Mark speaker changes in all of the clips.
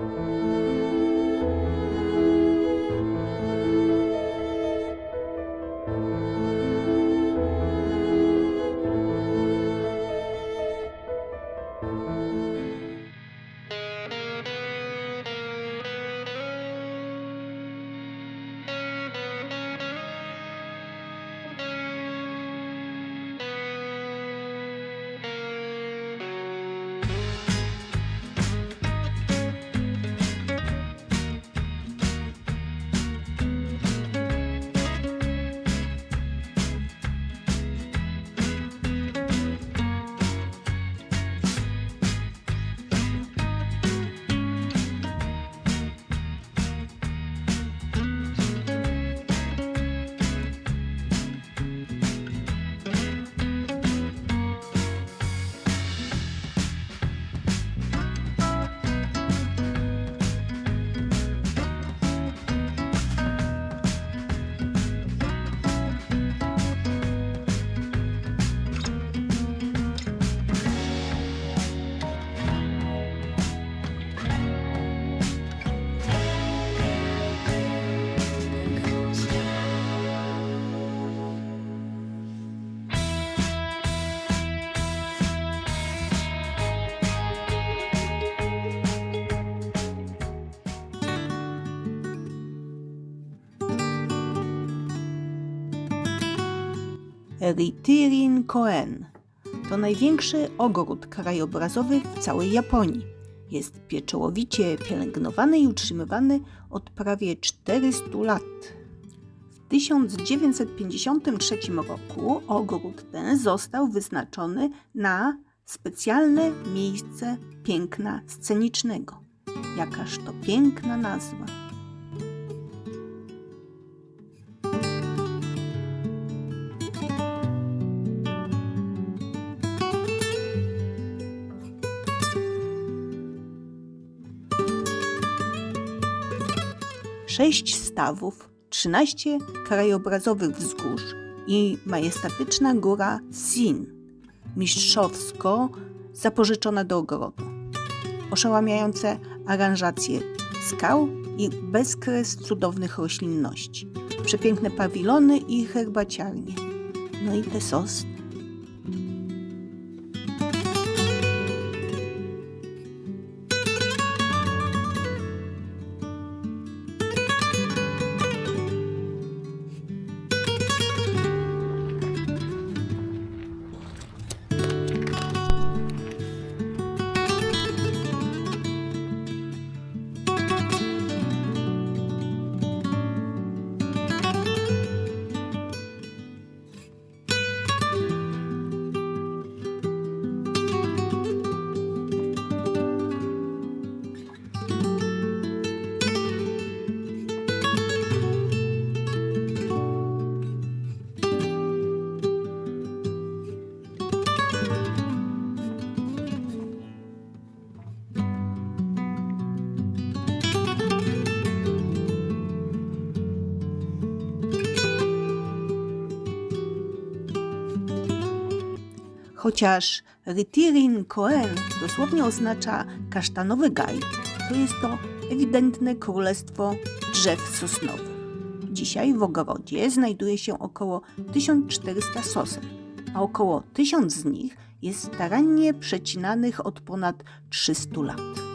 Speaker 1: Thank you. Ritirin Koen to największy ogród krajobrazowy w całej Japonii. Jest pieczołowicie pielęgnowany i utrzymywany od prawie 400 lat. W 1953 roku ogród ten został wyznaczony na specjalne miejsce piękna scenicznego. Jakaż to piękna nazwa. Sześć stawów, 13 krajobrazowych wzgórz i majestatyczna góra Sin, mistrzowsko zapożyczona do ogrodu. Oszałamiające aranżacje skał i bezkres cudownych roślinności, przepiękne pawilony i herbaciarnie. No i te sosny. Chociaż Ritirin Koen dosłownie oznacza kasztanowy gaj, to jest to ewidentne królestwo drzew sosnowych. Dzisiaj w ogrodzie znajduje się około 1400 sosen, a około 1000 z nich jest starannie przecinanych od ponad 300 lat.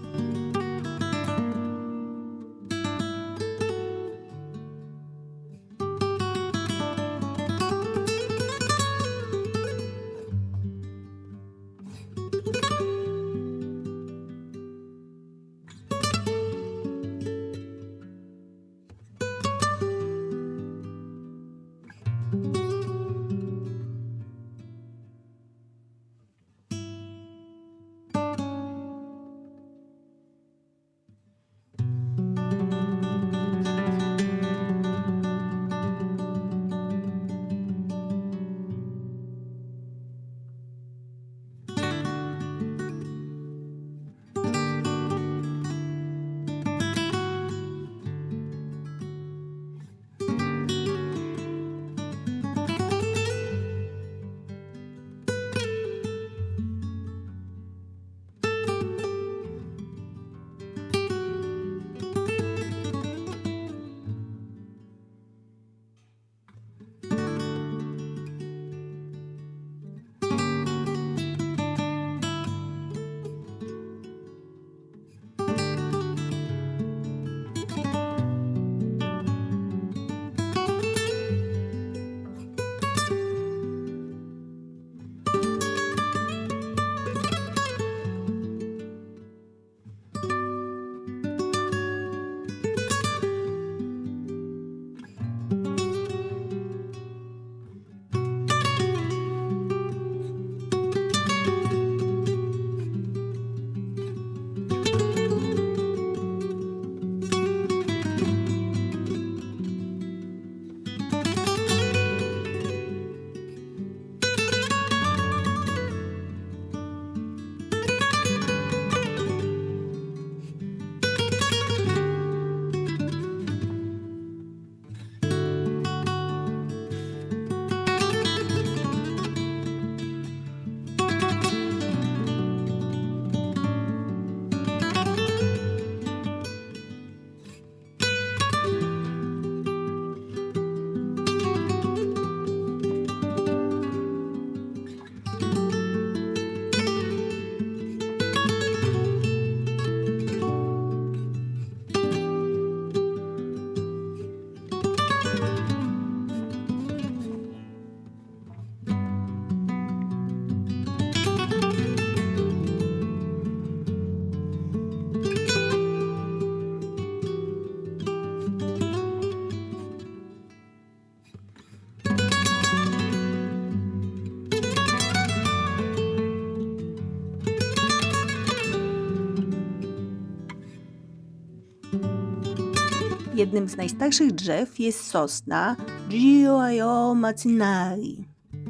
Speaker 1: Jednym z najstarszych drzew jest sosna Gioio Macinari.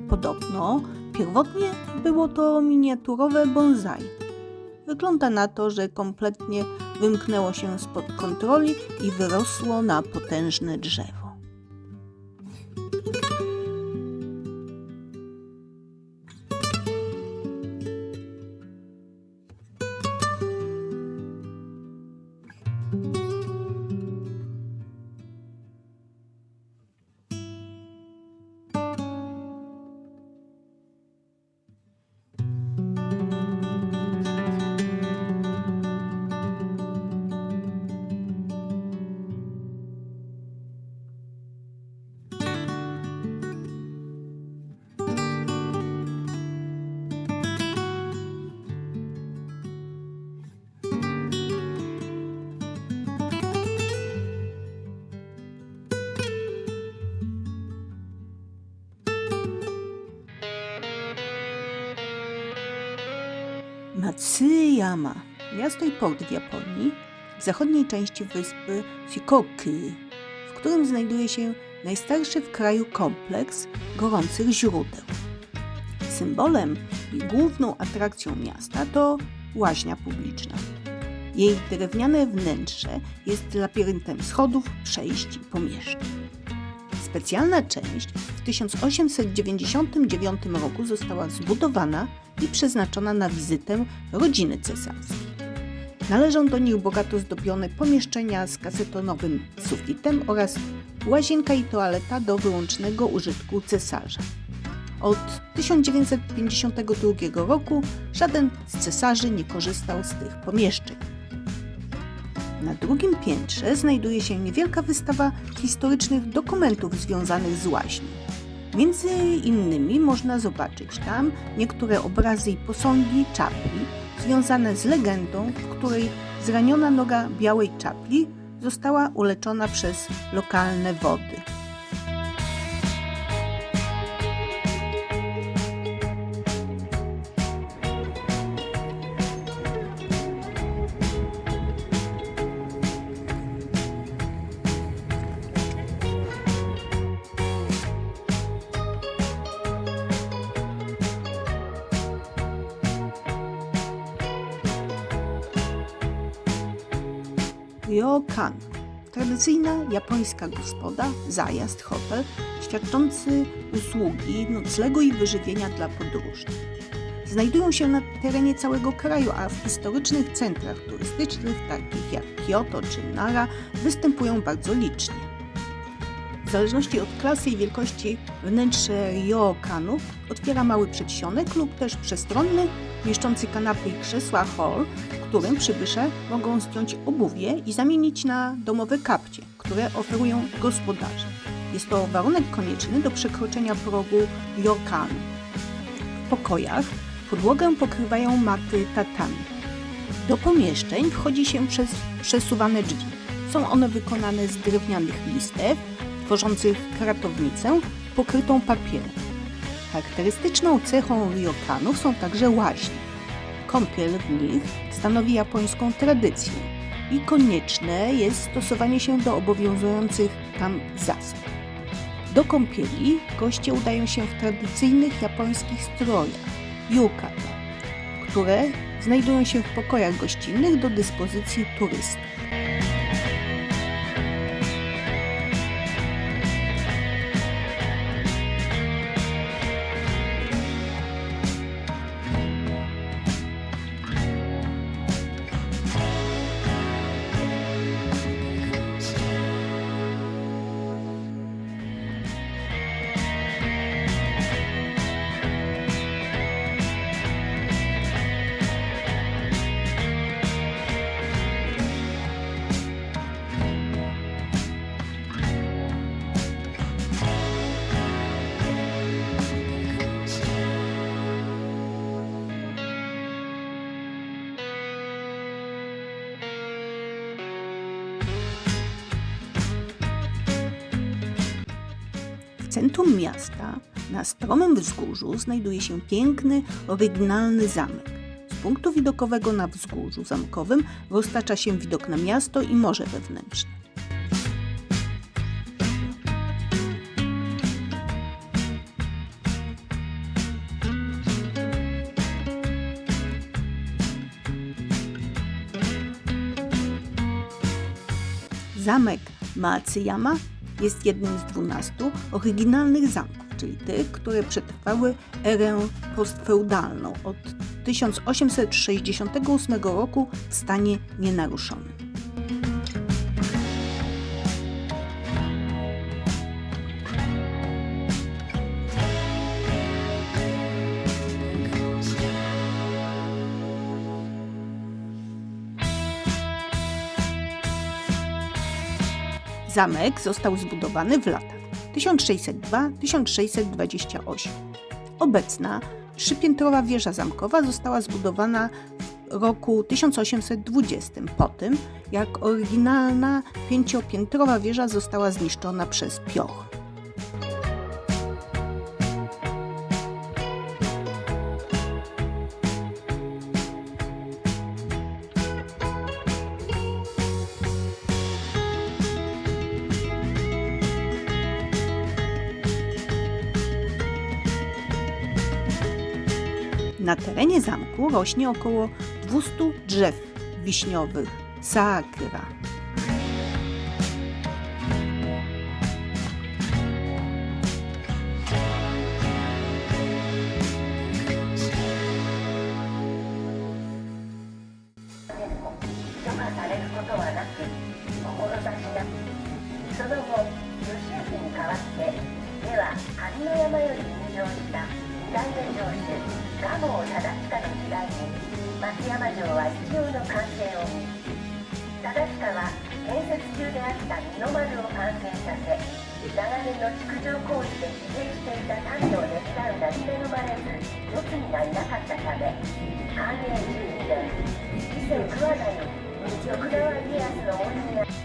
Speaker 1: Podobno pierwotnie było to miniaturowe bonsai. Wygląda na to, że kompletnie wymknęło się spod kontroli i wyrosło na potężne drzewo. Matsuyama, miasto i port w Japonii, w zachodniej części wyspy Shikoku, w którym znajduje się najstarszy w kraju kompleks gorących źródeł. Symbolem i główną atrakcją miasta to łaźnia publiczna. Jej drewniane wnętrze jest labiryntem schodów, przejść i pomieszczeń. Specjalna część w 1899 roku została zbudowana i przeznaczona na wizytę rodziny cesarskiej. Należą do nich bogato zdobione pomieszczenia z kasetonowym sufitem oraz łazienka i toaleta do wyłącznego użytku cesarza. Od 1952 roku żaden z cesarzy nie korzystał z tych pomieszczeń. Na drugim piętrze znajduje się niewielka wystawa historycznych dokumentów związanych z łaźnią. Między innymi można zobaczyć tam niektóre obrazy i posągi czapli związane z legendą, w której zraniona noga białej czapli została uleczona przez lokalne wody. Ryokan. Tradycyjna japońska gospoda, zajazd, hotel świadczący usługi noclegu i wyżywienia dla podróżnych. Znajdują się na terenie całego kraju, a w historycznych centrach turystycznych, takich jak Kyoto czy Nara, występują bardzo licznie. W zależności od klasy i wielkości wnętrze ryokanu otwiera mały przedsionek lub też przestronny, mieszczący kanapy i krzesła hall, w którym przybysze mogą zdjąć obuwie i zamienić na domowe kapcie, które oferują gospodarze. Jest to warunek konieczny do przekroczenia progu ryokanu. W pokojach podłogę pokrywają maty tatami. Do pomieszczeń wchodzi się przez przesuwane drzwi. Są one wykonane z drewnianych listew, tworzących kratownicę pokrytą papierem. Charakterystyczną cechą ryokanów są także łaźnie. Kąpiel w nich stanowi japońską tradycję i konieczne jest stosowanie się do obowiązujących tam zasad. Do kąpieli goście udają się w tradycyjnych japońskich strojach yukata, które znajdują się w pokojach gościnnych do dyspozycji turystów. W centrum miasta, na stromym wzgórzu, znajduje się piękny, oryginalny zamek. Z punktu widokowego na wzgórzu zamkowym roztacza się widok na miasto i morze wewnętrzne. Zamek Matsuyama jest jednym z 12 oryginalnych zamków, czyli tych, które przetrwały erę postfeudalną od 1868 roku w stanie nienaruszonym. Zamek został zbudowany w latach 1602-1628. Obecna trzypiętrowa wieża zamkowa została zbudowana w roku 1820, po tym jak oryginalna pięciopiętrowa wieża została zniszczona przez pioch. Zamku rośnie około 200 drzew wiśniowych sakura.
Speaker 2: であった二の丸を完成させ長年の築城工事で疲弊していた民をねぎらう名に恵まれず四つにがいなかったため寛永12年伊勢桑名に徳川家康の森に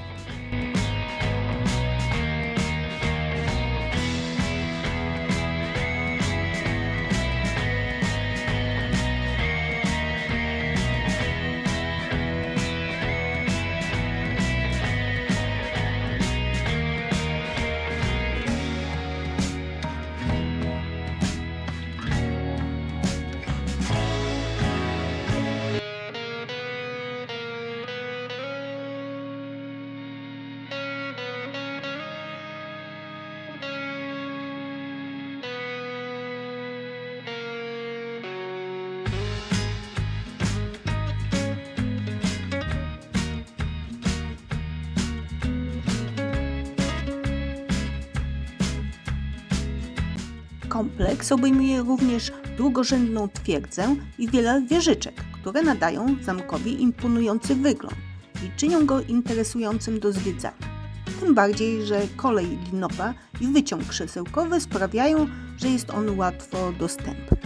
Speaker 1: Kompleks obejmuje również drugorzędną twierdzę i wiele wieżyczek, które nadają zamkowi imponujący wygląd i czynią go interesującym do zwiedzania. Tym bardziej, że kolej linowa i wyciąg krzesełkowy sprawiają, że jest on łatwo dostępny.